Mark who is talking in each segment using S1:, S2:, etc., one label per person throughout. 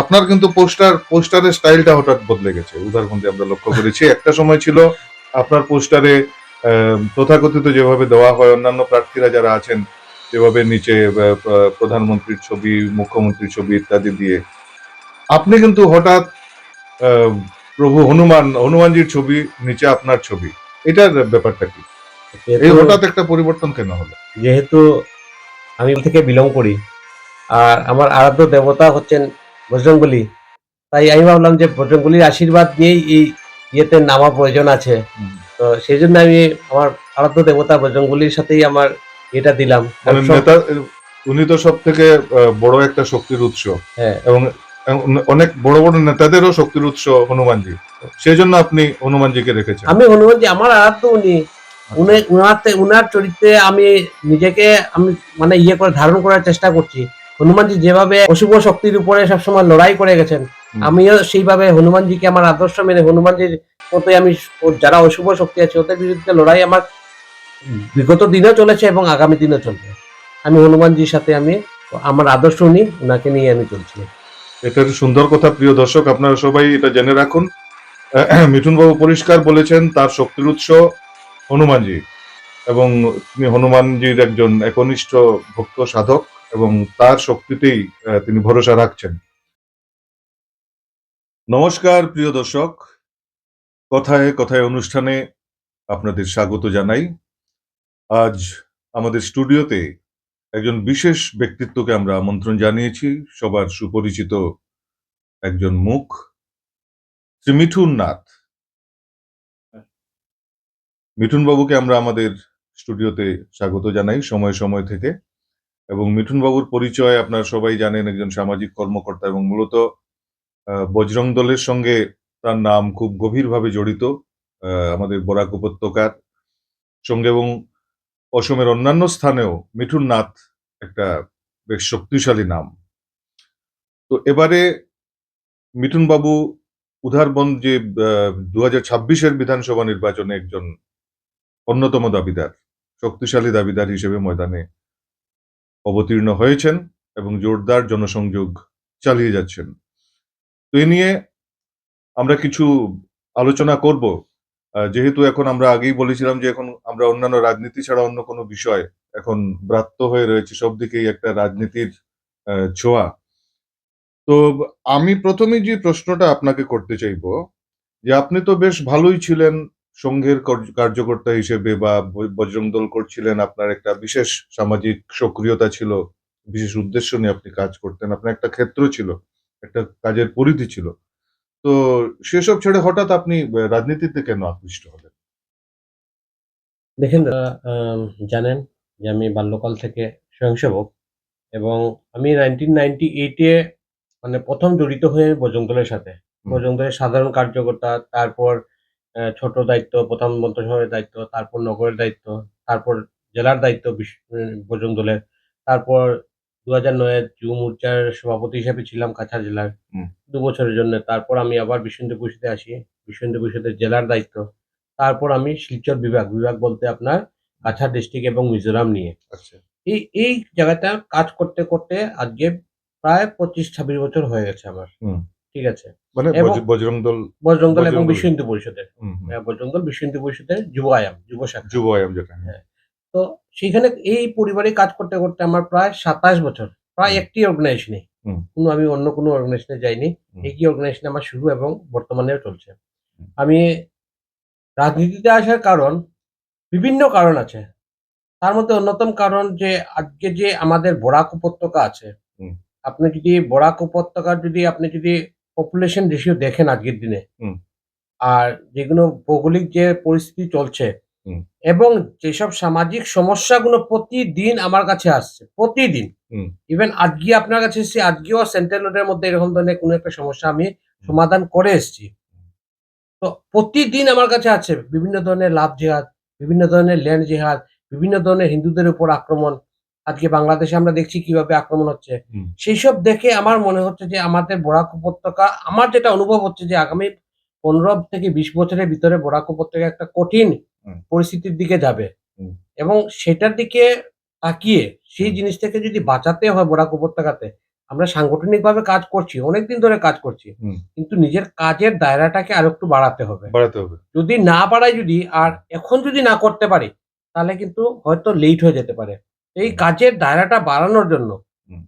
S1: আপনার কিন্তু পোস্টার পোস্টারের স্টাইলটা হঠাৎ বদলে গেছে। উদাহরণটি আমরা লক্ষ্য করেছি। একটা সময় ছিল আপনার পোস্টারে তথাকথিত যেভাবে দেওয়া হয় অন্যান্য প্রার্থীরা যারা আছেন যেভাবে নিচে প্রধানমন্ত্রীর ছবি মুখ্যমন্ত্রীর ছবি ইত্যাদি দিয়ে। আপনি কিন্তু হঠাৎ প্রভু হনুমান হনুমানজির ছবি নিচে আপনার ছবি। এটার ব্যাপারটা কি? এই হঠাৎ একটা পরিবর্তন কেন হলো?
S2: যেহেতু আমি থেকে বিলং করি। আর আমার আরাধ্য দেবতা হচ্ছেন বজরঙ্গলি তাই আমি ভাবলাম যে বজরঙ্গলির আশীর্বাদ নিয়েই এই ইয়েতে নামা প্রয়োজন আছে। তো সেই জন্য আমি আমার আরাধ্য দেবতা বজরঙ্গলির সাথেই আমার এটা দিলাম।
S1: মানে উনি তো সব থেকে বড় একটা শক্তির উৎস।
S2: হ্যাঁ।
S1: এবং অনেক বড় বড় নেতাদেরও শক্তির উৎস হনুমানজি। সেই জন্য আপনি হনুমানজিকে রেখেছেন।
S2: আমি হনুমানজি আমার আরাধ্য উনি। উনি উনার উনার চরিত্রে আমি নিজেকে আমি মানে ইয়ে করে ধারণ করার চেষ্টা করছি। হনুমানজি যেভাবে অশুভ শক্তির উপরে সবসময় লড়াই করে গেছেন আমিও সেইভাবে হনুমানজিকে আমার আদর্শ মেনে হনুমানজির মতোই আমি যারা অশুভ শক্তি আছে ওদের বিরুদ্ধে লড়াই আমার বিগত দিনেও চলেছে এবং আগামী দিনেও চলবে। আমি হনুমানজির সাথে আমি আমার আদর্শ উনি ওনাকে নিয়ে আমি চলছি।
S1: এটা একটা সুন্দর কথা প্রিয় দর্শক আপনারা সবাই এটা জেনে রাখুন। মিঠুন বাবু পরিষ্কার বলেছেন তার শক্তির উৎস হনুমানজি এবং তিনি হনুমানজির একজন একনিষ্ঠ ভক্ত সাধক। এবং তার শক্তিতেই তিনি ভরসা রাখছেন। নমস্কার, প্রিয় দর্শক। কথায় কথায় অনুষ্ঠানে আপনাদের স্বাগত জানাই। আজ আমাদের স্টুডিওতে একজন বিশেষ ব্যক্তিত্বকে আমরা আমন্ত্রণ জানিয়েছি। সবার সুপরিচিত একজন মুখ, শ্রী মিঠুন নাথ। মিঠুন বাবুকে আমরা আমাদের স্টুডিওতে স্বাগত জানাই সময় সময় থেকে। এবং মিঠুন বাবুর পরিচয় আপনারা সবাই জানেন, একজন সামাজিক কর্মকর্তা এবং মূলত বজরং দলের সঙ্গে তার নাম খুব গভীরভাবে জড়িত আমাদের বরাক উপত্যকার সঙ্গে এবং অসমের অন্যান্য স্থানেও মিঠুন নাথ একটা বেশ শক্তিশালী নাম। তো এবারে মিঠুন বাবু উধারবন্দ যে দু হাজার ছাব্বিশের বিধানসভা নির্বাচনে একজন অন্যতম দাবিদার, শক্তিশালী দাবিদার হিসেবে ময়দানে অবতীর্ণ হয়েছেন এবং জোরদার জনসংযোগ চালিয়ে যাচ্ছেন। তো এ নিয়ে আমরা কিছু আলোচনা করব। যেহেতু এখন আমরা আগেই বলেছিলাম যে এখন আমরা অন্যান্য রাজনীতি ছাড়া অন্য কোনো বিষয় এখন ব্রাত্য হয়ে রয়েছে, সব দিকেই একটা রাজনীতির ছোঁয়া। তো আমি প্রথমে যে প্রশ্নটা আপনাকে করতে চাইব, যে আপনি তো বেশ ভালোই ছিলেন সংঘের কার্যকর্তা হিসেবে বা বজরং দল করছিলেন আপনার একটা বিশেষ সামাজিক সক্রিয়তা ছিল বিশেষ উদ্দেশ্য নিয়ে আপনি কাজ করতেন আপনার একটা ক্ষেত্র ছিল একটা কাজের পরিধি ছিল। তো সেসব ছেড়ে হঠাৎ আপনি রাজনীতিতে কেন আকৃষ্ট হলেন?
S2: দেখেন আহ, জানেন যে আমি বাল্যকাল থেকে স্বয়ংসেবক এবং আমি নাইনটিন নাইনটি এইটে মানে প্রথম জড়িত হয়ে বজরং দলের সাথে। বজরং দলের সাধারণ কার্যকর্তা তারপর ছোট দায়িত্ব প্রথম মন্ত্রিসভার দায়িত্ব তারপর নগরের দায়িত্ব তারপর জেলার দায়িত্ব বজরং দলের। তারপর দু হাজার নয়ে যুব মোর্চার সভাপতি হিসেবে ছিলাম কাছাড় জেলার। দু বছরের জন্য। তারপর আমি আবার বিশ্ব হিন্দু পরিষদে আসি। বিশ্ব হিন্দু পরিষদের জেলার দায়িত্ব। তারপর আমি শিলচর বিভাগ বিভাগ বলতে আপনার কাছাড় ডিস্ট্রিক্ট এবং মিজোরাম নিয়ে।
S1: আচ্ছা।
S2: এই এই জায়গাটা কাজ করতে করতে আজকে প্রায় পঁচিশ ছাব্বিশ বছর হয়ে গেছে আমার। ঠিক আছে?
S1: মানে বজরং দল
S2: বজরং দল এবং বিশ্ব হিন্দু পরিষদের। আহ, বজরং দল বিশ্ব হিন্দু পরিষদের যুব আয়াম যুব শাখা।
S1: যুব আয়াম যেটা
S2: হ্যাঁ। তো সেখানে এই পরিবারে কাজ করতে করতে আমার প্রায় সাতাশ বছর প্রায় একটি অর্গানাইজেশনে। কোনো আমি অন্য কোনো অর্গানাইজেশনে যাইনি। একই অর্গানাইজেশনে আমার শুরু এবং বর্তমানেও চলছে। আমি রাজনীতিতে আসার কারণ বিভিন্ন কারণ আছে। তার মধ্যে অন্যতম কারণ যে আজকে যে আমাদের বরাক উপত্যকা আছে। আপনি যদি বরাক উপত্যকার যদি আপনি যদি পপুলেশন রেশিও দেখেন আজকের দিনে। আর যেগুলো ভৌগোলিক যে পরিস্থিতি চলছে এবং যেসব সামাজিক সমস্যাগুলো প্রতিদিন আমার কাছে আসছে প্রতিদিন। ইভেন আজকে আপনার কাছে এসেছি আজকেও সেন্ট্রাল রোডের মধ্যে এরকম ধরনের কোনো একটা সমস্যা আমি সমাধান করে এসেছি। তো প্রতিদিন আমার কাছে আছে বিভিন্ন ধরনের লাভ জেহাদ বিভিন্ন ধরনের ল্যান্ড জেহাদ বিভিন্ন ধরনের হিন্দুদের উপর আক্রমণ। আজকে বাংলাদেশে আমরা দেখছি কীভাবে আক্রমণ হচ্ছে। সেই সব দেখে আমার মনে হচ্ছে যে আমাদের বরাক উপত্যকা আমার যেটা অনুভব হচ্ছে যে আগামী পনেরো থেকে বিশ বছরের ভিতরে বরাক উপত্যকা একটা কঠিন পরিস্থিতির দিকে যাবে। এবং সেটার দিকে তাকিয়ে সেই। জিনিস থেকে যদি বাঁচাতে হয় বরাক উপত্যকাতে আমরা সাংগঠনিকভাবে কাজ করছি অনেকদিন ধরে কাজ করছি। কিন্তু নিজের কাজের দায়রাটাকে আর একটু বাড়াতে হবে।
S1: বাড়াতে হবে।
S2: যদি না বাড়াই যদি আর এখন যদি না করতে পারি তাহলে কিন্তু হয়তো লেট হয়ে যেতে পারে। এই কাজের দায়রাটা বাড়ানোর জন্য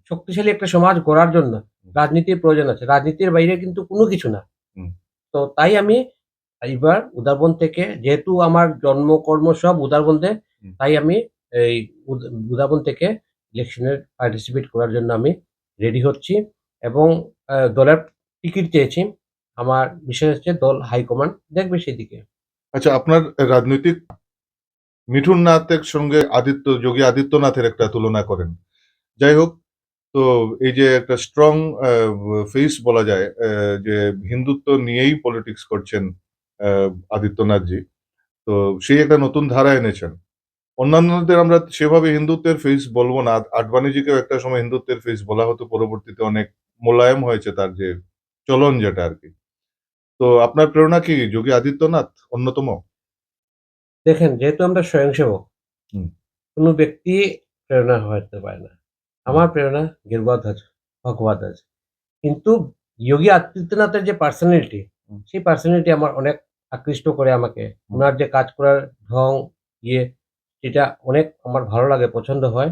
S2: শক্তিশালী একটা সমাজ গড়ার জন্য রাজনীতির প্রয়োজন আছে। রাজনীতির বাইরে কিন্তু কোনো কিছু না। তো তাই আমি এইবার উদারবন থেকে যেহেতু আমার জন্মকর্ম সব উদারবন্দে
S1: হুম।
S2: তাই আমি এই উদ- উদারবন থেকে ইলেকশনের পার্টিসিপেট করার জন্য আমি রেডি হচ্ছি এবং দলের টিকিট চেয়েছি। আমার বিশেষ হচ্ছে দল হাইকমান্ড। দেখবে সেদিকে।
S1: আচ্ছা আপনার রাজনৈতিক মিঠুন নাথের সঙ্গে আদিত্য, যোগী আদিত্যনাথের একটা তুলনা করেন। যাই হোক, তো এই যে একটা স্ট্রং ফেস বলা যায় যে হিন্দুত্ব নিয়েই পলিটিক্স করছেন আদিত্যনাথজি, তো সেই একটা নতুন ধারা এনেছেন। অন্যান্যদের আমরা সেভাবে হিন্দুত্বের ফেস বলব না। আডবাণীজিকেও একটা সময় হিন্দুত্বের ফেস বলা হতো, পরবর্তীতে অনেক মোলায়েম হয়েছে তার যে চলন যেটা আর কি। তো আপনার প্রেরণা কি, যোগী আদিত্যনাথ অন্যতম?
S2: দেখেন যেহেতু আমরা স্বয়ংসেবক কোনো ব্যক্তি প্রেরণা হতে পারে না। আমার প্রেরণা গেরুয়া ধ্বজ ভগবা ধ্বজ কিন্তু যোগী আদিত্যনাথের যে পার্সোনালিটি সেই পার্সোনালিটি আমার অনেক আকৃষ্ট করে আমাকে। ওনার যে কাজ করার ঢং ইয়ে সেটা অনেক আমার ভালো লাগে পছন্দ হয়।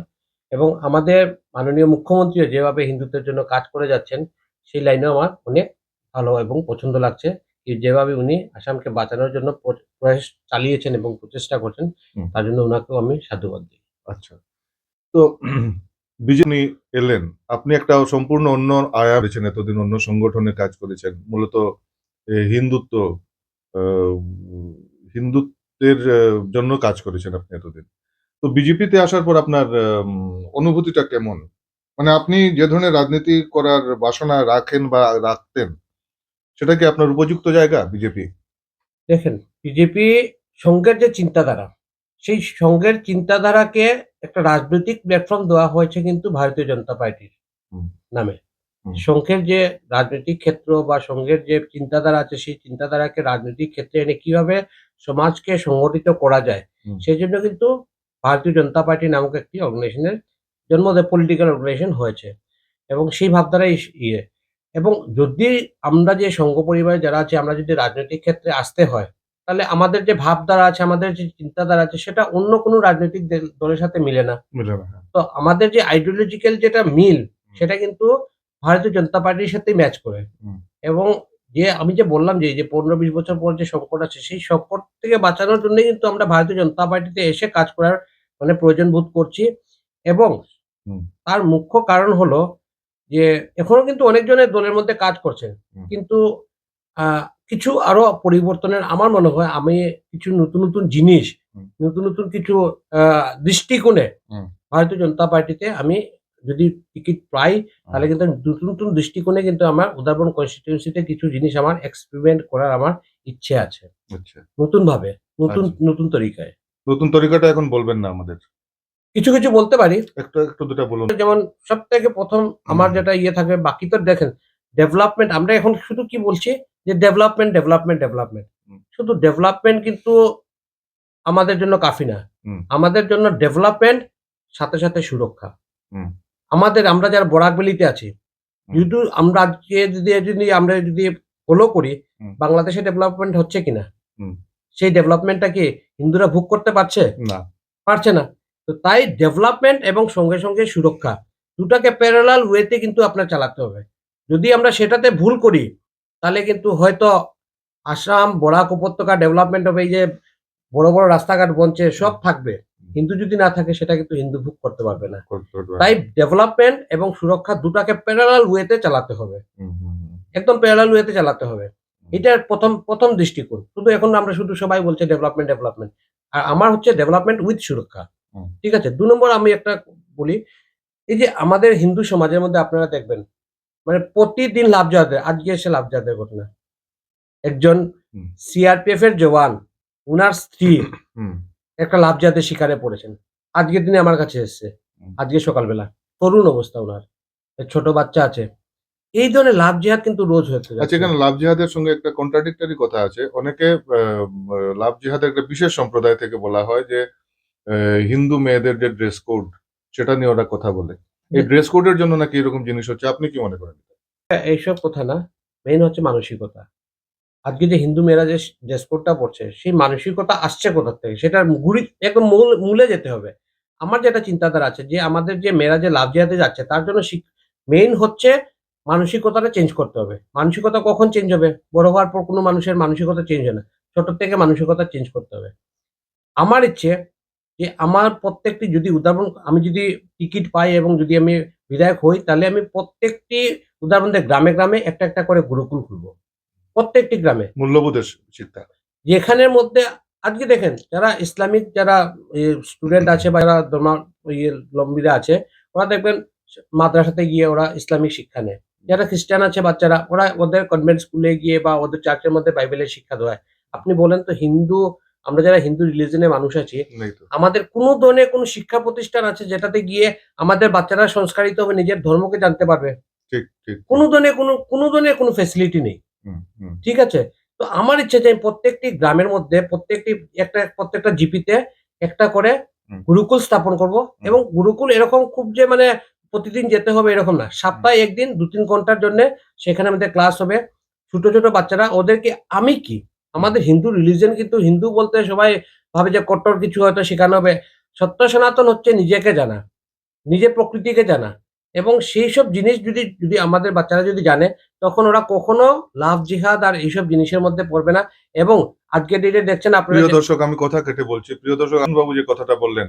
S2: এবং আমাদের মাননীয় মুখ্যমন্ত্রীও যেভাবে হিন্দুত্বের জন্য কাজ করে যাচ্ছেন সেই লাইনেও আমার অনেক ভালো এবং পছন্দ লাগছে। যেভাবে উনি আসামকে বাঁচানোর জন্য প্রয়াস চালিয়েছেন এবং প্রচেষ্টা করছেন তার জন্য ওনাকেও আমি সাধুবাদ দিই।
S1: আচ্ছা। তো বিজেপি এলেন। আপনি একটা সম্পূর্ণ অন্য আয়া পেয়েছেন এতদিন অন্য সংগঠনে কাজ করেছেন। মূলত হিন্দুত্ব হিন্দুত্বের জন্য কাজ করেছেন আপনি এতদিন। তো বিজেপিতে আসার পর আপনার অনুভূতিটা কেমন? মানে আপনি যে ধরনের রাজনীতি করার বাসনা রাখেন বা রাখতেন সেটা কি আপনার উপযুক্ত জায়গা বিজেপি?
S2: দেখেন বিজেপি সংঘের যে চিন্তাধারা সেই সংঘের চিন্তাধারাকে একটা রাজনৈতিক প্ল্যাটফর্ম দেওয়া হয়েছে কিন্তু ভারতীয় জনতা পার্টির নামে। সংঘের যে রাজনৈতিক ক্ষেত্র বা সংঘের যে চিন্তাধারা আছে সেই চিন্তাধারাকে রাজনৈতিক ক্ষেত্রে এনে কীভাবে সমাজকে সংগঠিত করা যায় সেই জন্য কিন্তু ভারতীয় জনতা পার্টি নামক একটি অর্গানাইজেশনের জন্ম পলিটিক্যাল অর্গানাইজেশন হয়েছে। এবং সেই ভাবধারাই ইয়ে এবং যদি আমরা যে সংঘ পরিবারে যারা আছে আমরা যদি রাজনৈতিক ক্ষেত্রে আসতে হয় তাহলে আমাদের যে ভাবধারা আছে আমাদের যে চিন্তাধারা আছে সেটা অন্য কোনো রাজনৈতিক দল- দলের সাথে মিলে না।
S1: হ্যাঁ।
S2: তো আমাদের যে আইডিওলজিক্যাল যেটা মিল সেটা কিন্তু ভারতীয় জনতা পার্টির সাথে ম্যাচ করে। এবং যে আমি যে বললাম যে যে পনেরো বিশ বছর পর যে সংকট আছে সেই সংকট থেকে বাঁচানোর জন্য কিন্তু আমরা ভারতীয় জনতা পার্টিতে এসে কাজ করার মানে প্রয়োজন বোধ করছি। এবং তার মুখ্য কারণ হলো যে এখনও কিন্তু অনেকজনের দলের মধ্যে কাজ করছেন
S1: হুম।
S2: কিন্তু কিছু আরও পরিবর্তনের আমার মনে হয় আমি কিছু নতুন নতুন জিনিস নতুন নতুন কিছু দৃষ্টিকোণে। ভারতীয় জনতা পার্টিতে আমি যদি টিকিট পাই তাহলে কিন্তু নতুন নতুন দৃষ্টিকোণে কিন্তু আমার উদারবন কনস্টিটিউন্সিতে কিছু জিনিস আমার এক্সপেরিমেন্ট করার আমার ইচ্ছে আছে।
S1: আচ্ছা।
S2: নতুন ভাবে নতুন
S1: আচ্ছা।
S2: নতুন তরিকায়।
S1: নতুন তরিকাটা এখন বলবেন না আমাদের।
S2: কিছু কিছু বলতে পারি।
S1: একটা একটু দুটা বলুন।
S2: যেমন সব থেকে প্রথম আমার যেটা ইয়ে থাকে বাকি তো দেখেন ডেভেলপমেন্ট আমরা এখন শুধু কি বলছি যে ডেভেলপমেন্ট ডেভেলপমেন্ট ডেভেলপমেন্ট শুধু ডেভেলপমেন্ট কিন্তু আমাদের জন্য কাফি না। আমাদের জন্য ডেভেলপমেন্ট সাথে সাথে সুরক্ষা। আমাদের আমরা যারা বরাকবেলিতে আছি। যদি আমরা আজকে যদি যদি আমরা যদি ফলো করি বাংলাদেশে ডেভেলপমেন্ট হচ্ছে কিনা? সেই ডেভেলপমেন্টটা কি হিন্দুরা ভোগ করতে পারছে?
S1: না।
S2: পারছে না। তো তাই ডেভেলপমেন্ট এবং সঙ্গে সঙ্গে সুরক্ষা দুটাকে প্যারালাল ওয়েতে কিন্তু আপনার চালাতে হবে। যদি আমরা সেটাতে ভুল করি তাহলে কিন্তু হয়তো আসাম বরাক উপত্যকা ডেভেলপমেন্ট হবে এই যে বড় বড় রাস্তাঘাট বনছে সব থাকবে। হিন্দু যদি না থাকে সেটা কিন্তু হিন্দু ভোগ করতে পারবে না। তাই ডেভেলপমেন্ট এবং সুরক্ষা দুটাকে প্যারালাল ওয়েতে চালাতে হবে। একদম প্যারালাল ওয়েতে চালাতে হবে। এটার প্রথম প্রথম দৃষ্টিকোণ। শুধু এখন আমরা শুধু সবাই বলছে ডেভেলপমেন্ট ডেভেলপমেন্ট আর আমার হচ্ছে ডেভেলপমেন্ট উইথ সুরক্ষা। ঠিক আছে? দু নম্বর আমি একটা বলি এই যে আমাদের হিন্দু সমাজের মধ্যে আপনারা দেখবেন মানে প্রতিদিন লাভ যাদের আজকে এসে লাভ যাদের ঘটনা। একজন। সিআরপিএফ এর জওয়ান উনার স্ত্রী একটা লাভ যাদের শিকারে পড়েছেন। আজকের দিনে আমার কাছে এসছে আজকে সকালবেলা। করুণ অবস্থা ওনার ছোট বাচ্চা আছে। এই ধরনের লাভ জেহাদ কিন্তু রোজ হতে
S1: আচ্ছা এখানে লাভ জিহাদের সঙ্গে একটা কন্ট্রাডিক্টরি কথা আছে। অনেকে লাভ জিহাদের একটা বিশেষ সম্প্রদায় থেকে বলা হয় যে হিন্দু মেয়েদের যে ড্রেস কোড সেটা নিয়ে ওরা কথা বলে। এই ড্রেস কোডের জন্য নাকি এরকম জিনিস হচ্ছে আপনি কি মনে করেন?
S2: এইসব কথা না মেইন হচ্ছে মানসিকতা। আজকে যে হিন্দু মেয়েরা যে ড্রেস কোডটা পড়ছে সেই মানসিকতা আসছে কোথা থেকে? সেটা গুড়ি একদম মূল মূলে যেতে হবে। আমার যেটা চিন্তাধারা আছে যে আমাদের যে মেয়েরা যে লাভ জিহাদে যাচ্ছে তার জন্য মেইন হচ্ছে মানসিকতাটা চেঞ্জ করতে হবে। মানসিকতা কখন চেঞ্জ হবে? বড় হওয়ার পর কোনো মানুষের মানসিকতা চেঞ্জ হয় না। ছোট থেকে মানসিকতা চেঞ্জ করতে হবে। আমার ইচ্ছে যে আমার প্রত্যেকটি যদি উদাহরণ আমি যদি টিকিট পাই এবং যদি আমি বিধায়ক হই তাহলে আমি প্রত্যেকটি উদাহরণ দিয়ে গ্রামে গ্রামে একটা একটা করে গুরুকুল খুলবো। প্রত্যেকটি গ্রামে।
S1: মূল্যবোধের শিক্ষা।
S2: যেখানের মধ্যে আজকে দেখেন যারা ইসলামিক যারা স্টুডেন্ট আছে বা যারা ধর্মা ইয়ে লম্বিরা আছে ওরা দেখবেন মাদ্রাসাতে গিয়ে ওরা ইসলামিক শিক্ষা নেয়। যারা খ্রিস্টান আছে বাচ্চারা ওরা ওদের কনভেন্ট স্কুলে গিয়ে বা ওদের চার্চের মধ্যে বাইবেলের শিক্ষা দেওয়া হয় আপনি বলেন তো হিন্দু আমরা যারা হিন্দু রিলিজনের মানুষ আছি আমাদের কোনো ধরনের কোনো শিক্ষা প্রতিষ্ঠান আছে যেটাতে গিয়ে আমাদের বাচ্চারা সংস্কারিত হবে নিজের ধর্মকে জানতে পারবে? কোনো ধরনের কোনো কোনো ধরনের কোনো ফেসিলিটি নেই। ঠিক আছে? তো আমার ইচ্ছে যে আমি প্রত্যেকটি গ্রামের মধ্যে প্রত্যেকটি একটা প্রত্যেকটা জিপিতে একটা করে গুরুকুল স্থাপন করব এবং গুরুকুল এরকম খুব যে মানে প্রতিদিন যেতে হবে এরকম না। সপ্তাহে একদিন দু তিন ঘণ্টার জন্য সেখানে আমাদের ক্লাস হবে। ছোট ছোট বাচ্চারা ওদেরকে আমি কি আমাদের হিন্দু রিলিজন কিন্তু হিন্দু বলতে সবাই ভাবে যে কট্টর কিছু হয়তো শেখানো হবে। সত্য সনাতন হচ্ছে নিজেকে জানা নিজের প্রকৃতিকে জানা এবং সেই সব জিনিস যদি যদি আমাদের বাচ্চারা যদি জানে তখন ওরা কখনো লাভ জিহাদ আর এইসব জিনিসের মধ্যে পড়বে না এবং আজকে ডেটে দেখছেন আপনারা
S1: প্রিয় দর্শক আমি কথা কেটে বলছি। প্রিয় দর্শক বাবু যে কথাটা বললেন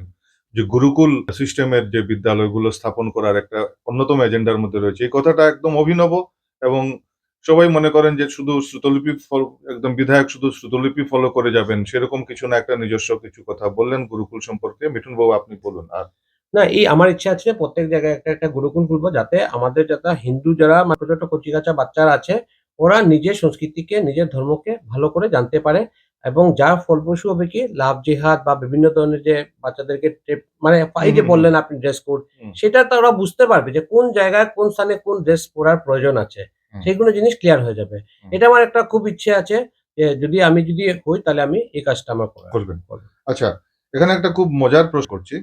S1: যে গুরুকুল সিস্টেমের যে বিদ্যালয়গুলো স্থাপন করার একটা অন্যতম এজেন্ডার মধ্যে রয়েছে এই কথাটা একদম অভিনব এবং সবাই মনে করেন যে শুধু শ্রুতলিপি ফল- একদম বিধায়ক শুধু শ্রুতলিপি ফলো করে যাবেন সেরকম কিছু না একটা নিজস্ব কিছু কথা বললেন গুরুকুল সম্পর্কে। মিঠুন বাবু আপনি বলুন আর?
S2: না এই আমার ইচ্ছা আছে প্রত্যেক জায়গায় একটা একটা গুরুকুল খুলবো যাতে আমাদের যাতে হিন্দু যারা ছোট ছোট কচি কচিকাচা বাচ্চারা আছে ওরা নিজের সংস্কৃতিকে নিজের ধর্মকে ভালো করে জানতে পারে এবং যার ফলপ্রসূ হবে কি লাভ জিহাদ বা বিভিন্ন ধরনের যে বাচ্চাদেরকে মানে এই যে বললেন আপনি ড্রেস কোড সেটা তো ওরা বুঝতে পারবে যে কোন জায়গায় কোন স্থানে কোন ড্রেস পরার প্রয়োজন আছে। সেইগুলো জিনিস ক্লিয়ার হয়ে যাবে। এটা আমার একটা খুব ইচ্ছে আছে যে যদি আমি যদি হই তাহলে আমি এই কাজটা আমার
S1: করবেন আচ্ছা এখানে একটা খুব মজার প্রশ্ন করছি।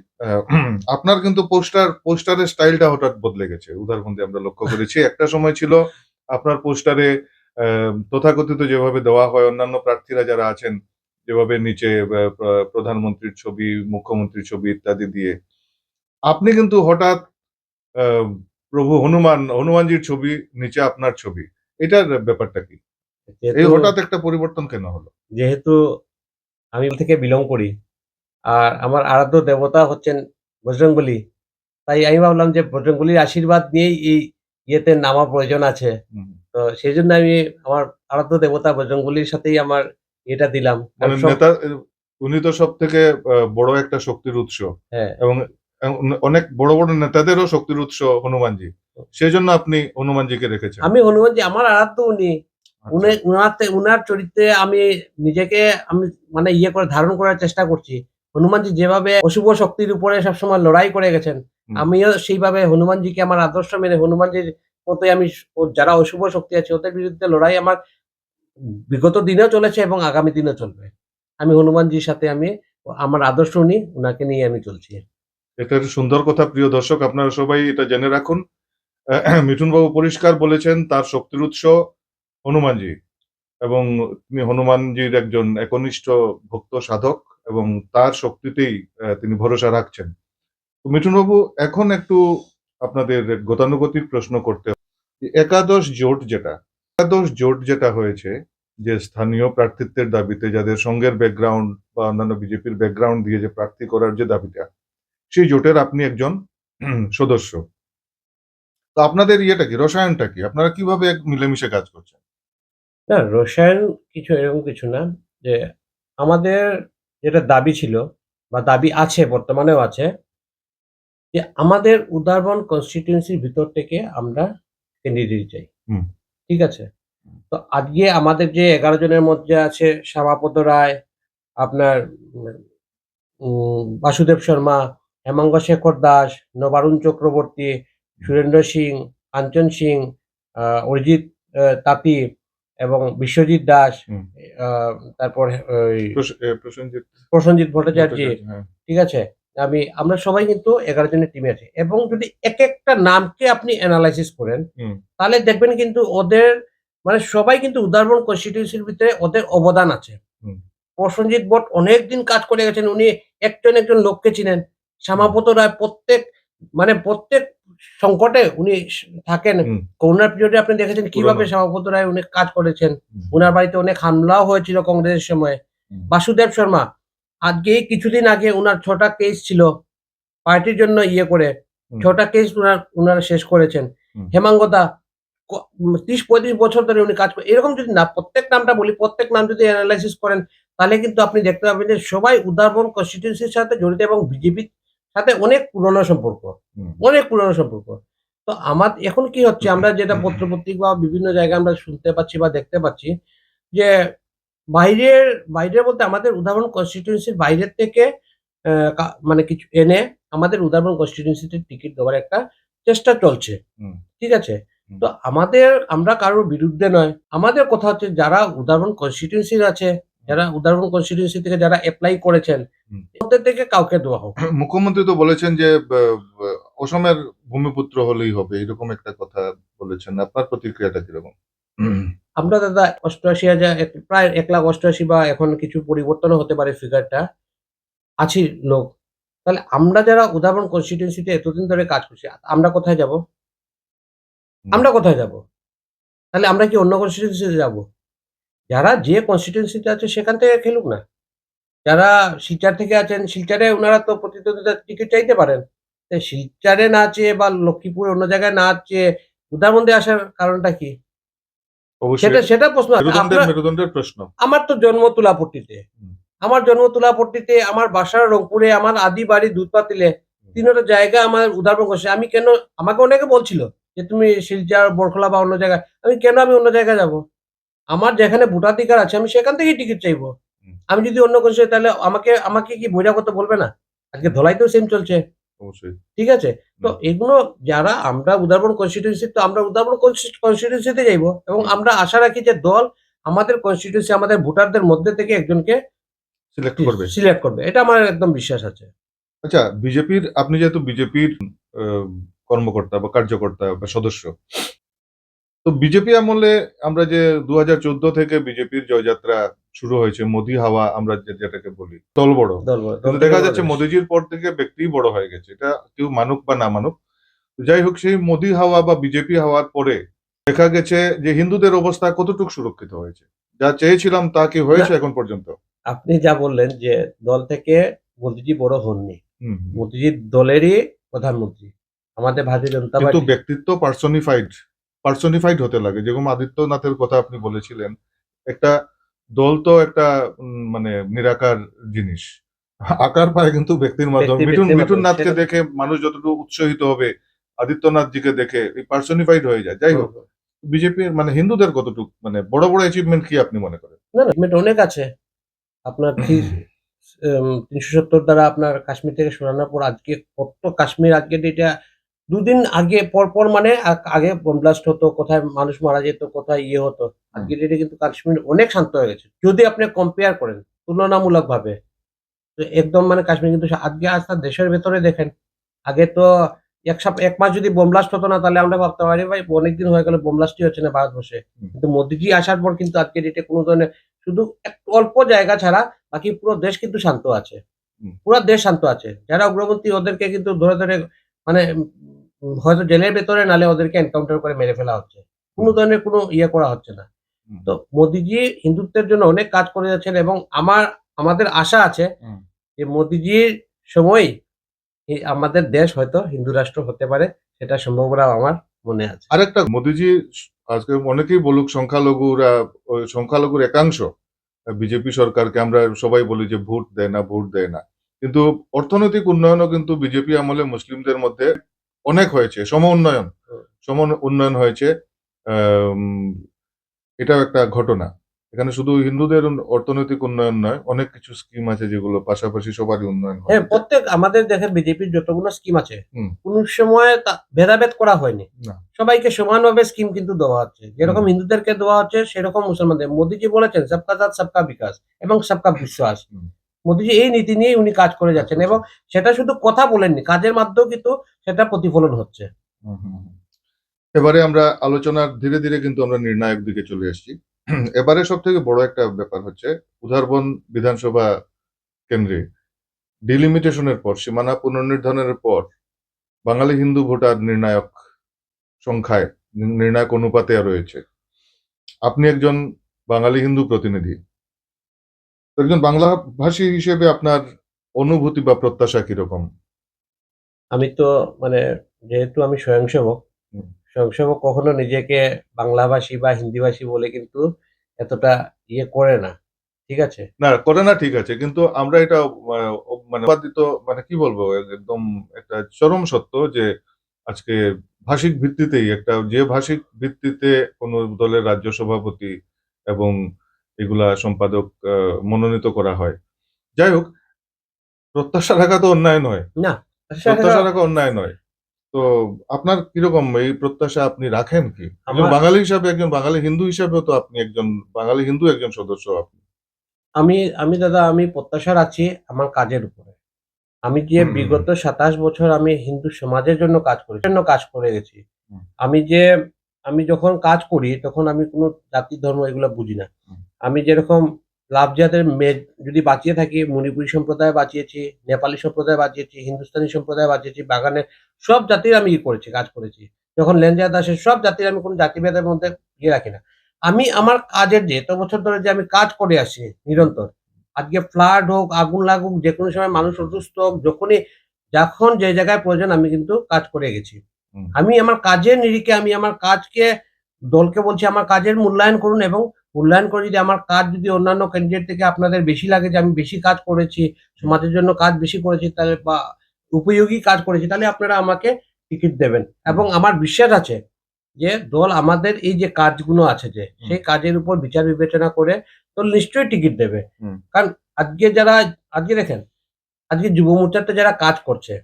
S1: আপনার কিন্তু পোস্টার পোস্টারের স্টাইলটা হঠাৎ বদলে গেছে। উদাহরণ আমরা লক্ষ্য করেছি। একটা সময় ছিল আপনার পোস্টারে তথাকথিত যেভাবে দেওয়া হয় অন্যান্য প্রার্থীরা যারা আছেন যেভাবে নিচে প্রধানমন্ত্রীর ছবি মুখ্যমন্ত্রীর ছবি ইত্যাদি দিয়ে। আপনি কিন্তু হঠাৎ আহ, প্রভু হনুমান হনুমানজির ছবি নিচে আপনার ছবি। এটার ব্যাপারটা কি? এই হঠাৎ একটা পরিবর্তন কেন হলো?
S2: যেহেতু আমি থেকে বিলং করি আর আমার আরাধ্য দেবতা হচ্ছেন বজরংবলী তাই আমি ভাবলাম যে বজরংবলীর আশীর্বাদ নিয়েই এই ইয়েতে নামা প্রয়োজন আছে। তো সেই জন্য আমি আমার আরাধ্য দেবতা বজরংবলীর সাথেই আমার এটা দিলাম।
S1: মানে উনি তো সব থেকে বড় একটা শক্তির উৎস।
S2: হ্যাঁ।
S1: এবং অনেক বড় বড় নেতাদেরও শক্তির উৎস হনুমানজি। সেই জন্য আপনি হনুমানজিকে রেখেছেন।
S2: আমি হনুমানজি আমার আরাধ্য উনি।
S1: আচ্ছা।
S2: উনি উনাতে উনার চরিত্রে আমি নিজেকে আমি মানে ইয়ে করে ধারণ করার চেষ্টা করছি। হনুমানজি যেভাবে অশুভ শক্তির উপরে সবসময় লড়াই করে গেছেন আমিও সেইভাবে হনুমানজিকে আমার আদর্শ মেনে হনুমানজির মতোই আমি যারা অশুভ শক্তি আছে ওদের বিরুদ্ধে লড়াই আমার বিগত দিনেও চলেছে এবং আগামী দিনেও চলবে। আমি হনুমানজির সাথে আমি আমার আদর্শ উনি ওনাকে নিয়ে আমি চলছি।
S1: এটা একটা সুন্দর কথা, প্রিয় দর্শক, আপনারা সবাই এটা জেনে রাখুন মিঠুন বাবু পরিষ্কার বলেছেন, তার শক্তির উৎস হনুমানজি এবং তিনি হনুমানজির একজন একনিষ্ঠ ভক্ত, সাধক এবং তার শক্তিতেই তিনি ভরসা রাখছেন তো মিঠুন বাবু এখন একটু আপনাদের গতানুগতিক প্রশ্ন করতে। একাদশ জোট যেটা, একাদশ জোট যেটা হয়েছে, যে স্থানীয় প্রার্থিত্বের দাবিতে, যাদের সঙ্গের ব্যাকগ্রাউন্ড বা অন্যান্য বিজেপির ব্যাকগ্রাউন্ড দিয়ে যে প্রার্থী করার যে দাবিটা সেই জোটের আপনি একজন সদস্য। তো আপনাদের ইয়েটা কি রসায়নটা কি? আপনারা কীভাবে মিলেমিশে কাজ করছেন?
S2: না রসায়ন কিছু এরকম কিছু না যে আমাদের যেটা দাবি ছিল বা দাবি আছে বর্তমানেও আছে যে আমাদের উদারবন কনস্টিটিউন্সির ভিতর থেকে আমরা ক্যান্ডিডেট চাই। ঠিক আছে? তো আজকে আমাদের যে এগারো জনের মধ্যে আছে শ্যামাপদ রায় আপনার বাসুদেব শর্মা হেমাঙ্গ শেখর দাস নবারুণ চক্রবর্তী সুরেন্দ্র সিং কাঞ্চন সিং অরিজিৎ তাঁতি এবং বিশ্বজিৎ দাস তারপর ওই
S1: প্রস- এ, প্রসেনজিৎ।
S2: প্রসেনজিৎ ভট্টাচার্য।
S1: হ্যাঁ।
S2: ঠিক আছে? আমি আমরা সবাই কিন্তু এগারো জনের টিমে আছি। এবং যদি এক একটা নামকে আপনি অ্যানালাইসিস করেন তাহলে দেখবেন কিন্তু ওদের মানে সবাই কিন্তু উদাহরণ কনস্টিটিউশনের ভিতরে ওদের অবদান আছে।
S1: হুম।
S2: প্রসেনজিৎ ভট্ট অনেকদিন কাজ করে গেছেন। উনি একজন একজন লোককে চিনেন। শ্যামাপত রায় প্রত্যেক মানে প্রত্যেক সংকটে উনি থাকেন। করোনার পিরিয়ডে আপনি দেখেছেন কীভাবে। শ্যামাপত রায় উনি কাজ করেছেন। উনার বাড়িতে অনেক হামলাও হয়েছিল কংগ্রেসের সময়। বাসুদেব শর্মা আজকে কিছুদিন আগে উনার ছটা কেস ছিল পার্টির জন্য ইয়ে করে। ছটা কেস ওনার ওনারা শেষ করেছেন। হেমাঙ্গতা ত্রিশ পঁয়ত্রিশ বছর ধরে উনি কাজ করে এরকম যদি না প্রত্যেক নামটা বলি প্রত্যেক নাম যদি অ্যানালাইসিস করেন তাহলে কিন্তু আপনি দেখতে পাবেন যে সবাই উদারবন কনস্টিটিউন্সির সাথে জড়িত এবং বিজেপির সাথে অনেক পুরনো সম্পর্ক। অনেক পুরনো সম্পর্ক। তো আমার এখন কি হচ্ছে আমরা যেটা পত্রপত্রিকা বা বিভিন্ন জায়গায় আমরা শুনতে পাচ্ছি বা দেখতে পাচ্ছি যে বাইরের বাইরের বলতে আমাদের উদাহরণ কনস্টিটিউন্সির বাইরের থেকে মানে কিছু এনে আমাদের উদাহরণ কনস্টিটিউন্সিতে টিকিট দেওয়ার একটা চেষ্টা চলছে। ঠিক আছে? তো আমাদের আমরা কারোর বিরুদ্ধে নয়। আমাদের কথা হচ্ছে যারা উদাহরণ কনস্টিটিউন্সির আছে যারা উদাহরণ কনস্টিটিউন্সি থেকে যারা অ্যাপ্লাই করেছেন ওদের থেকে কাউকে দেওয়া হোক।
S1: মুখ্যমন্ত্রী তো বলেছেন যে অসমের ভূমিপুত্র হলেই হবে এরকম একটা কথা বলেছেন। আপনার প্রতিক্রিয়াটা কীরকম?
S2: আমরা দাদা অষ্টআশি হাজার প্রায় এক লাখ অষ্টআশি বা এখন কিছু পরিবর্তনও হতে পারে ফিগারটা আছি লোক। তাহলে আমরা যারা উদাহরণ কনস্টিটিউন্সিতে এতদিন ধরে কাজ করছি আমরা কোথায় যাব? আমরা কোথায় যাব? তাহলে আমরা কি অন্য কনস্টিটিউন্সিতে যাব? যারা যে কনস্টিটিউন্সিতে আছে সেখান থেকে খেলুক না। যারা শিলচার থেকে আছেন শিলচারে ওনারা তো প্রতিদ্বন্দ্বিতার টিকিট চাইতে পারেন। তাই শিলচারে না চেয়ে বা লক্ষ্মীপুরে অন্য জায়গায় না চেয়ে উদাহরণে আসার কারণটা কি? সেটা সেটা প্রশ্ন।
S1: প্রশ্ন।
S2: আমার তো জন্ম তুলাপট্টিতে। আমার জন্ম তুলাপট্টিতে আমার বাসার রংপুরে আমার আদি বাড়ি দুধপাতিলে তিনটা জায়গা আমার উদাহরণ করছে আমি কেন আমাকে অনেকে বলছিল যে তুমি শিলচার বরখলা বা অন্য জায়গায় আমি কেন আমি অন্য জায়গায় যাব? আমার যেখানে ভোটাধিকার আছে আমি সেখান থেকেই টিকিট চাইব। আমি যদি অন্য কিছু তাহলে আমাকে আমাকে কি বহিরাগত বলবে না? আজকে ধলাইতেও সেম চলছে। ঠিক আছে? তো এগুলো যারা আমরা উদাহরণ কনস্টিটিউন্সি তো আমরা উদাহরণ কনস্টিটিউন্সিতে যাইবো এবং আমরা আশা রাখি যে দল আমাদের কনস্টিটিউন্সি আমাদের ভোটারদের মধ্যে থেকে একজনকে
S1: সিলেক্ট করবে।
S2: সিলেক্ট করবে। এটা আমার একদম বিশ্বাস আছে।
S1: আচ্ছা বিজেপির আপনি যেহেতু বিজেপির কর্মকর্তা বা কার্যকর্তা বা সদস্য তো বিজেপি আমলে আমরা যে দু হাজার চোদ্দ থেকে বিজেপির জয়যাত্রা শুরু হয়েছে মোদি হাওয়া আমরা যেটাকে বলি দল বড়
S2: দল
S1: কিন্তু দেখা যাচ্ছে মোদিজির পর থেকে ব্যক্তি বড় হয়ে গেছে। এটা কেউ মানুক বা না মানুক যাই হোক সেই মোদি হাওয়া বা বিজেপি হাওয়ার পরে দেখা গেছে যে হিন্দুদের অবস্থা কতটুকু সুরক্ষিত হয়েছে। যা চেয়েছিলাম তা কি হয়েছে এখন পর্যন্ত?
S2: আপনি যা বললেন যে দল থেকে মোদিজি বড় হননি। মোদিজির দলেরই প্রধানমন্ত্রী আমাদের ভারতীয় জনতা
S1: কিন্তু
S2: পার্টি।
S1: ব্যক্তিত্ব পার্সনিফাইড পার্সনিফাইড হতে লাগে। যেরকম আদিত্যনাথের কথা আপনি বলেছিলেন একটা দল তো একটা মানে নিরাকার জিনিস। আকার পায় কিন্তু ব্যক্তির মাধ্যমে। মিঠুন মিঠুন নাথকে দেখে মানুষ যতটুকু উৎসাহিত হবে আদিত্যনাথ জিকে দেখে পার্সনিফাইড হয়ে যায়। যাই হোক বিজেপির মানে হিন্দুদের কতটুকু মানে বড় বড় অ্যাচিভমেন্ট কি আপনি মনে করেন?
S2: না না অনেক আছে। আপনার তিনশো সত্তর দ্বারা আপনার কাশ্মীর থেকে সরানোর পর আজকে কত কাশ্মীর আজকে এটা দুদিন আগে পর পর মানে আগে বোম ব্লাস্ট হতো কোথায় মানুষ মারা যেত কোথায় ইয়ে হতো। আজকে ডেটে কিন্তু কাশ্মীর অনেক শান্ত হয়ে গেছে। যদি আপনি কম্পেয়ার করেন তুলনামূলক ভাবে তো একদম মানে কাশ্মীর কিন্তু আজকে আস্থা দেশের ভেতরে দেখেন। আগে তো এক সপ্তাহ এক মাস যদি বোম ব্লাস্ট হতো না তাহলে আমরা ভাবতে পারি ভাই অনেকদিন হয়ে গেল বোম ব্লাস্টই হচ্ছে না ভারতবর্ষে। কিন্তু মোদিজি আসার পর কিন্তু আজকে ডেটে কোনো ধরনের শুধু একটু অল্প জায়গা ছাড়া বাকি পুরো দেশ কিন্তু শান্ত আছে। পুরো দেশ শান্ত আছে। যারা উগ্রপন্থী ওদেরকে কিন্তু ধরে ধরে মানে হয়তো জেলের ভেতরে নালে ওদেরকে এনকাউন্টার করে মেরে ফেলা হচ্ছে। কোনো ধরনের কোনো ইয়ে করা হচ্ছে না। তো মোদিজি হিন্দুত্বের জন্য অনেক কাজ করে যাচ্ছেন এবং আমার আমাদের আশা আছে যে মোদিজির সময় আমাদের দেশ হয়তো হিন্দু রাষ্ট্র হতে পারে সেটা সম্ভাবনা আমার মনে আছে।
S1: আরেকটা মোদিজি আজকে অনেকেই বলুক সংখ্যালঘুরা সংখ্যালঘুর একাংশ বিজেপি সরকারকে আমরা সবাই বলি যে ভোট দেয় না ভোট দেয় না। কিন্তু অর্থনৈতিক উন্নয়নও কিন্তু বিজেপি আমলে মুসলিমদের মধ্যে অনেক হয়েছে সম উন্নয়ন। সম উন্নয়ন হয়েছে এটাও একটা ঘটনা। এখানে শুধু হিন্দুদের অর্থনৈতিক উন্নয়ন নয় অনেক কিছু স্কিম আছে যেগুলো পাশাপাশি সবারই উন্নয়ন
S2: হ্যাঁ। প্রত্যেক আমাদের দেখেন বিজেপির যতগুলো স্কিম আছে। কোন সময় তা- ভেদাভেদ করা হয়নি। সবাইকে সমানভাবে স্কিম কিন্তু দেওয়া হচ্ছে। যেরকম হিন্দুদেরকে দেওয়া হচ্ছে সেরকম মুসলমানদের। মোদিজি বলেছেন সবকা সাথ সবকা বিকাশ এবং সবকা বিশ্বাস। মোদিজি এই নীতি নিয়েই উনি কাজ করে যাচ্ছেন এবং সেটা শুধু কথা বলেননি কাজের মাধ্যমেও কিন্তু সেটা প্রতিফলন হচ্ছে।
S1: এবারে আমরা আলোচনার ধীরে ধীরে কিন্তু আমরা নির্ণায়ক দিকে চলে এসেছি। এবারে সব থেকে বড় একটা ব্যাপার হচ্ছে উধারবন বিধানসভা কেন্দ্রে ডিলিমিটেশনের পর সীমানা পুনর্নির্ধারণের পর বাঙালি হিন্দু ভোটার নির্ণায়ক সংখ্যায় নির্ণায়ক অনুপাতে রয়েছে। আপনি একজন বাঙালি হিন্দু প্রতিনিধি একজন বাংলা ভাষী হিসেবে আপনার অনুভূতি বা প্রত্যাশা কীরকম
S2: আমি তো মানে যেহেতু আমি স্বয়ংসেবক। স্বয়ংসেবক কখনো নিজেকে বাংলাভাষী বা হিন্দিভাষী বলে কিন্তু এতটা ইয়ে করে না ঠিক আছে
S1: না করে না ঠিক আছে কিন্তু আমরা এটা মানে মানে কি বলব একদম একটা চরম সত্য যে আজকে ভাষিক ভিত্তিতেই একটা যে ভাষিক ভিত্তিতে কোনো দলের রাজ্য সভাপতি এবং এগুলা সম্পাদক মনোনীত করা হয়। যাই হোক প্রত্যাশা রাখা তো অন্যায় নয়।
S2: না
S1: প্রত্যাশা রাখা অন্যায় নয়। তো আপনার কীরকম এই প্রত্যাশা আপনি রাখেন কি? একজন বাঙালি হিসাবে একজন বাঙালি হিন্দু হিসাবেও তো আপনি একজন বাঙালি হিন্দু একজন সদস্য আপনি।
S2: আমি আমি দাদা আমি প্রত্যাশা রাখছি আমার কাজের উপরে। আমি যে বিগত সাতাশ বছর আমি হিন্দু সমাজের জন্য কাজ করি জন্য কাজ করে গেছি। আমি যে আমি যখন কাজ করি তখন আমি কোনো জাতি ধর্ম এগুলো বুঝি না। আমি যেরকম লাভজাতের মেয়ে যদি বাঁচিয়ে থাকি মণিপুরী সম্প্রদায় বাঁচিয়েছি নেপালি সম্প্রদায় বাঁচিয়েছি হিন্দুস্তানি সম্প্রদায় বাঁচিয়েছি বাগানের সব জাতির আমি করেছি কাজ করেছি। যখন লেনজাত আসে সব জাতির আমি কোনো জাতিভেদের মধ্যে ইয়ে রাখি না। আমি আমার কাজের যে এত বছর ধরে যে আমি কাজ করে আসছি নিরন্তর আজকে ফ্লাড হোক আগুন লাগুক যে কোনো সময় মানুষ অসুস্থ হোক যখনই যখন যে জায়গায় প্রয়োজন আমি কিন্তু কাজ করে গেছি। আমি আমার কাজের নিরিখে আমি আমার কাজকে দলকে বলছি আমার কাজের মূল্যায়ন করুন এবং মূল্যায়ন করে যদি আমার কাজ যদি অন্যান্য ক্যান্ডিডেট থেকে আপনাদের বেশি লাগে যে আমি বেশি কাজ করেছি সমাজের জন্য কাজ বেশি করেছি তাহলে বা উপযোগী কাজ করেছি তাহলে আপনারা আমাকে টিকিট দেবেন। এবং আমার বিশ্বাস আছে যে দল আমাদের এই যে কাজগুলো আছে যে সেই কাজের উপর বিচার বিবেচনা করে দল নিশ্চয়ই টিকিট দেবে। কারণ আজকে যারা আজকে দেখেন আজকে যুব মোর্চাতে যারা কাজ করছে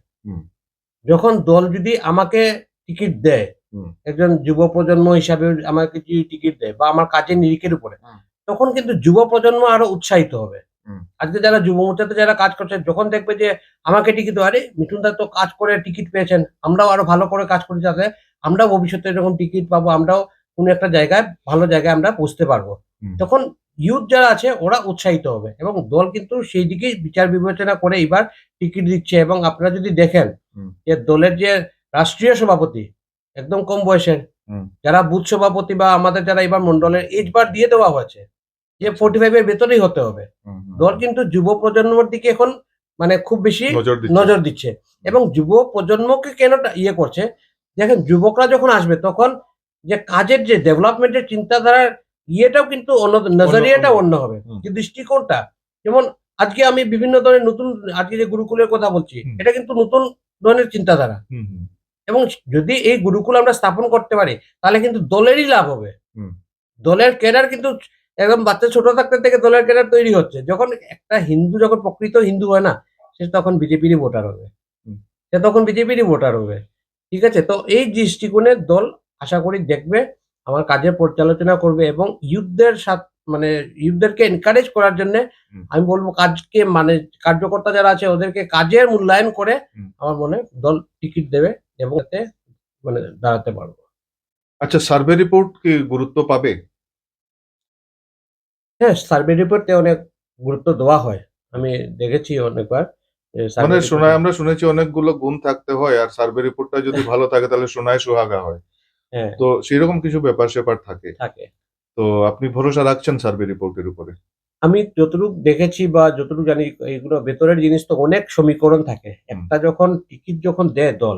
S2: যখন দল যদি আমাকে টিকিট দেয়। একজন যুব প্রজন্ম হিসাবে আমাকে যদি টিকিট দেয় বা আমার কাজের নিরিখের উপরে। তখন কিন্তু যুব প্রজন্ম আরও উৎসাহিত হবে। আজকে যারা যুব মোর্চাতে যারা কাজ করছে যখন দেখবে যে আমাকে টিকিট আরে মিঠুন দা তো কাজ করে টিকিট পেয়েছেন আমরাও আরও ভালো করে কাজ করি যাতে আমরাও ভবিষ্যতে এরকম টিকিট পাবো আমরাও কোনো একটা জায়গায় ভালো জায়গায় আমরা পৌঁছতে পারব। তখন ইউথ যারা আছে ওরা উৎসাহিত হবে এবং দল কিন্তু সেই দিকেই বিচার বিবেচনা করে এবার টিকিট দিচ্ছে এবং আপনারা যদি দেখেন যে দলের যে রাষ্ট্রীয় সভাপতি একদম কম বয়সের। যারা বুথ সভাপতি বা আমাদের যারা এবার মন্ডলের এজ বার দিয়ে দেওয়া হয়েছে যে ফোর্টি ফাইভ এর ভেতরেই হতে হবে। দল কিন্তু যুব প্রজন্মের দিকে এখন মানে খুব বেশি
S1: নজর দিচ্ছে।
S2: এবং যুব প্রজন্মকে কেন ইয়ে করছে দেখেন যুবকরা যখন আসবে তখন যে কাজের যে ডেভেলপমেন্টের চিন্তাধারার ইয়েটাও কিন্তু অন্য নজরিয়াটা
S1: অন্য।
S2: অন্য হবে। যে দৃষ্টিকোণটা যেমন আজকে আমি বিভিন্ন ধরনের নতুন আজকে যে গুরুকুলের কথা বলছি এটা কিন্তু নতুন ধরনের চিন্তাধারা। এবং যদি এই গুরুকুল আমরা স্থাপন করতে পারি তাহলে কিন্তু দলেরই লাভ হবে।
S1: হুম।
S2: দলের ক্যাডার কিন্তু একদম বাচ্চা ছোট থাকতে থেকে দলের ক্যাডার তৈরি হচ্ছে। যখন একটা হিন্দু যখন প্রকৃত হিন্দু হয় না সে তখন বিজেপিরই ভোটার হবে। সে তখন বিজেপিরই ভোটার হবে। ঠিক আছে? তো এই দৃষ্টিকোণে দল আশা করি দেখবে আমার কাজের পর্যালোচনা করবে এবং ইউথদের সাথে মানে ইউথদেরকে এনকারেজ করার জন্য আমি বলব কাজকে মানে কার্যকর্তা যারা আছে ওদেরকে কাজের মূল্যায়ন করে আমার মনে দল টিকিট দেবে এবং এতে মানে দাঁড়াতে পারব।
S1: আচ্ছা সার্ভে রিপোর্ট কি গুরুত্ব পাবে?
S2: হ্যাঁ সার্ভে রিপোর্টে অনেক গুরুত্ব দেওয়া হয়। আমি দেখেছি অনেকবার
S1: মানে শোনায় আমরা শুনেছি অনেকগুলো গুণ থাকতে হয় আর সার্ভে রিপোর্টটা যদি ভালো থাকে তাহলে শোনায় সোহাগা হয়।
S2: হ্যাঁ।
S1: তো সেরকম কিছু ব্যাপার স্যাপার থাকে?
S2: থাকে।
S1: তো আপনি ভরসা রাখছেন সার্ভে রিপোর্টের উপরে?
S2: আমি যতটুকু দেখেছি বা যতটুকু জানি এইগুলো ভেতরের জিনিস তো অনেক সমীকরণ থাকে। একটা যখন টিকিট যখন দেয় দল।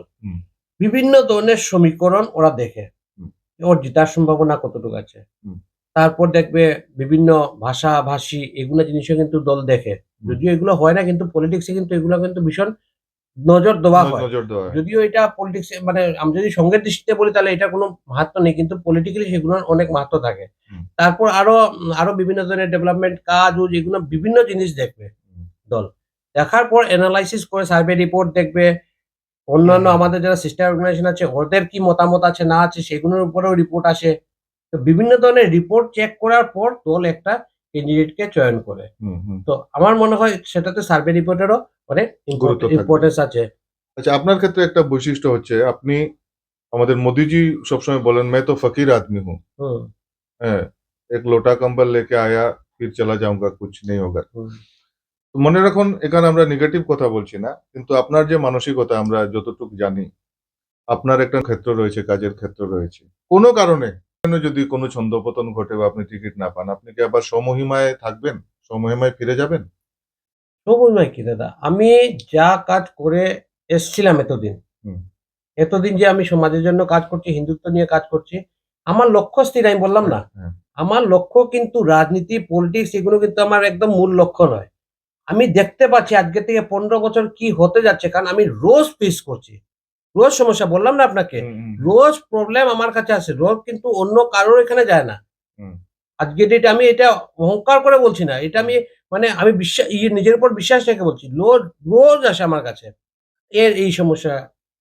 S2: বিভিন্ন ধরনের সমীকরণ ওরা দেখে। ওর জেতার সম্ভাবনা কতটুকু আছে? তারপর দেখবে বিভিন্ন ভাষা ভাষী এগুলো জিনিসও কিন্তু দল দেখে। যদিও এগুলো হয় না কিন্তু পলিটিক্সে কিন্তু এগুলো কিন্তু ভীষণ নজর দেওয়া হয়।
S1: নজর দেওয়া হয়।
S2: যদিও এটা পলিটিক্স মানে আমি যদি সঙ্গের দৃষ্টিতে বলি তাহলে এটা কোনো মাহাত্ম নেই কিন্তু পলিটিক্যালি সেগুলোর অনেক মাহাত্ম থাকে। তারপর আরও আরও বিভিন্ন ধরনের ডেভেলপমেন্ট কাজ ও যেগুলো বিভিন্ন জিনিস দেখবে দল। দেখার পর অ্যানালাইসিস করে সার্ভে রিপোর্ট দেখবে। অন্যান্য আমাদের যারা সিস্টার অর্গানাইজেশন আছে ওদের কি মতামত আছে না আছে সেগুলোর উপরেও রিপোর্ট আসে। তো বিভিন্ন ধরনের রিপোর্ট চেক করার পর দল একটা ক্যান্ডিডেটকে চয়ন করে। তো আমার মনে হয় সেটাতে সার্ভে রিপোর্টেরও অনেক
S1: গুরুত্ব
S2: ইম্পর্টেন্স আছে।
S1: আচ্ছা আপনার ক্ষেত্রে একটা বৈশিষ্ট্য হচ্ছে আপনি আমাদের মোদীজি সবসময় বলেন মে তো ফকির আদমি
S2: হুম।
S1: হ্যাঁ এক লোটা কম্বল লেকে আয়া ফির চলা যাওঙ্গা কুছ
S2: নেই
S1: হোগা। মনে রাখুন এখানে আমরা নেগেটিভ কথা বলছি না কিন্তু আপনার যে মানসিকতা আমরা যতটুকু জানি আপনার একটা ক্ষেত্র রয়েছে কাজের ক্ষেত্র রয়েছে। কোনো কারণে যদি কোনো ছন্দপতন ঘটে বা আপনি টিকিট না পান আপনি কি আবার সমহিমায় থাকবেন? সমহিমায় ফিরে যাবেন?
S2: নয় কি দাদা? আমি যা কাজ করে এসছিলাম এতদিন। এতদিন যে আমি সমাজের জন্য কাজ করছি হিন্দুত্ব নিয়ে কাজ করছি আমার লক্ষ্য স্থির আমি বললাম না।
S1: হ্যাঁ,
S2: আমার লক্ষ্য কিন্তু রাজনীতি পলিটিক্স এগুলো কিন্তু আমার একদম মূল লক্ষ্য নয়। আমি দেখতে পাচ্ছি আজকে থেকে পনেরো বছর কি হতে যাচ্ছে কারণ আমি রোজ ফেস করছি। রোজ সমস্যা বললাম না আপনাকে? রোজ প্রবলেম আমার কাছে আসে রোজ কিন্তু অন্য কারোর এখানে যায় না। আজকে ডেটে আমি এটা অহংকার করে বলছি না এটা আমি মানে আমি বিশ্বাস ইয়ে নিজের উপর বিশ্বাস রেখে বলছি রোজ রোজ আসে আমার কাছে। এর এই সমস্যা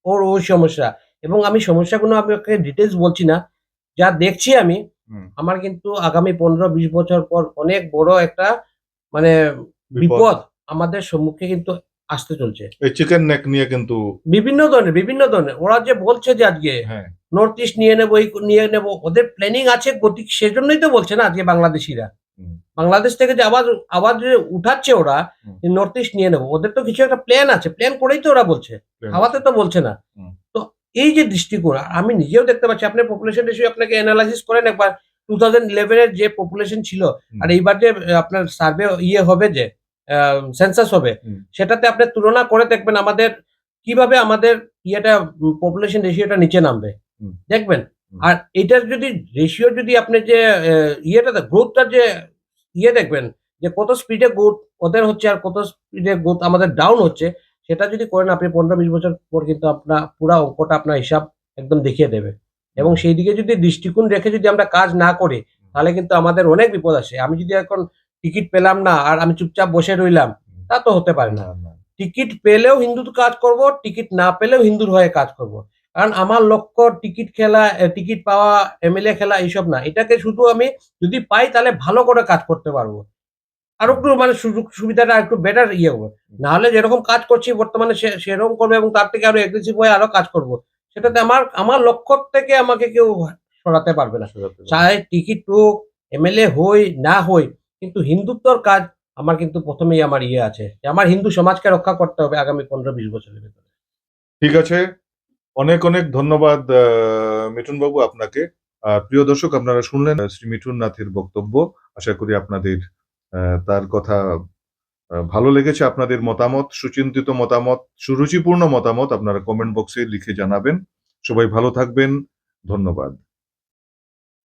S2: ওর ওই সমস্যা এবং আমি সমস্যাগুলো আপনাকে ডিটেলস বলছি না যা দেখছি আমি আমার কিন্তু আগামী পনেরো বিশ বছর পর অনেক বড় একটা মানে
S1: বিপদ
S2: আমাদের সম্মুখে কিন্তু আসতে চলছে।
S1: এই চিকেন নেক নিয়ে কিন্তু
S2: বিভিন্ন ধরনের বিভিন্ন ধরনের। ওরা যে বলছে যে আজকে
S1: হ্যাঁ।
S2: নর্থ ইস্ট নিয়ে নেব এই নিয়ে নেব ওদের প্ল্যানিং আছে গতি সেজন্যই তো বলছে না আজকে বাংলাদেশিরা। বাংলাদেশ থেকে যে আবার আবার যে উঠাচ্ছে ওরা নর্থ ইস্ট নিয়ে নেব ওদের তো কিছু একটা প্ল্যান আছে। প্ল্যান করেই তো ওরা বলছে। হাওয়াতে তো বলছে না। তো এই যে দৃষ্টিকোণ আমি নিজেও দেখতে পাচ্ছি আপনি পপুলেশন রেশিও আপনাকে অ্যানালাইসিস করেন একবার। টু থাউজেন্ড ইলেভেনের যে পপুলেশন ছিল আর এইবার যে আপনার সার্ভে ইয়ে হবে যে সেন্সাস হবে। সেটাতে আপনি তুলনা করে দেখবেন আমাদের কীভাবে আমাদের ইয়েটা পপুলেশন রেশিওটা নিচে নামবে। দেখবেন? আর এটার যদি রেশিও যদি আপনি যে ইয়েটা গ্রোথটার যে ইয়ে দেখবেন যে কত স্পিডে গ্রোথ ওদের হচ্ছে আর কত স্পিডে গ্রোথ আমাদের ডাউন হচ্ছে সেটা যদি করেন আপনি পনেরো বিশ বছর পর কিন্তু আপনার পুরো অঙ্কটা আপনার হিসাব একদম দেখিয়ে দেবে। এবং সেই দিকে যদি দৃষ্টিকোণ রেখে যদি আমরা কাজ না করি তাহলে কিন্তু আমাদের অনেক বিপদ আসে। আমি যদি এখন টিকিট পেলাম না আর আমি চুপচাপ বসে রইলাম তা তো হতে পারে না। টিকিট পেলেও হিন্দুর কাজ করব টিকিট না পেলেও হিন্দুর হয়ে কাজ করব। কারণ আমার লক্ষ্য টিকিট খেলা টিকিট পাওয়া এমএলএ খেলা এইসব না। এটাকে শুধু আমি যদি পাই তাহলে ভালো করে কাজ করতে পারব। আর একটু মানে সুযোগ সুবিধাটা একটু বেটার ইয়ে হবে। নাহলে যেরকম কাজ করছি বর্তমানে সে- সেরকম করব এবং তার থেকে আরও এগ্রেসিভ হয়ে আরও কাজ করব। সেটাতে আমার আমার লক্ষ্য থেকে আমাকে কেউ সরাতে পারবে না। চাहे টিকিট হোক এমএলএ হই না হই কিন্তু হিন্দুত্বর কাজ আমার কিন্তু প্রথমেই আমার ইয়ে আছে যে আমার হিন্দু সমাজকে রক্ষা করতে হবে আগামী পনেরো বিশ বছরের ভিতরে।
S1: ঠিক আছে। অনেক অনেক ধন্যবাদ মিঠুন বাবু আপনাকে। প্রিয় দর্শক, আপনারা শুনলেন শ্রী মিঠুন নাথের বক্তব্য। আশা করি আপনাদের তার কথা ভালো লেগেছে। আপনাদের মতামত, সুচিন্তিত মতামত, সুরুচিপূর্ণ মতামত আপনারা কমেন্ট বক্সে লিখে জানাবেন। সবাই ভালো থাকবেন। ধন্যবাদ।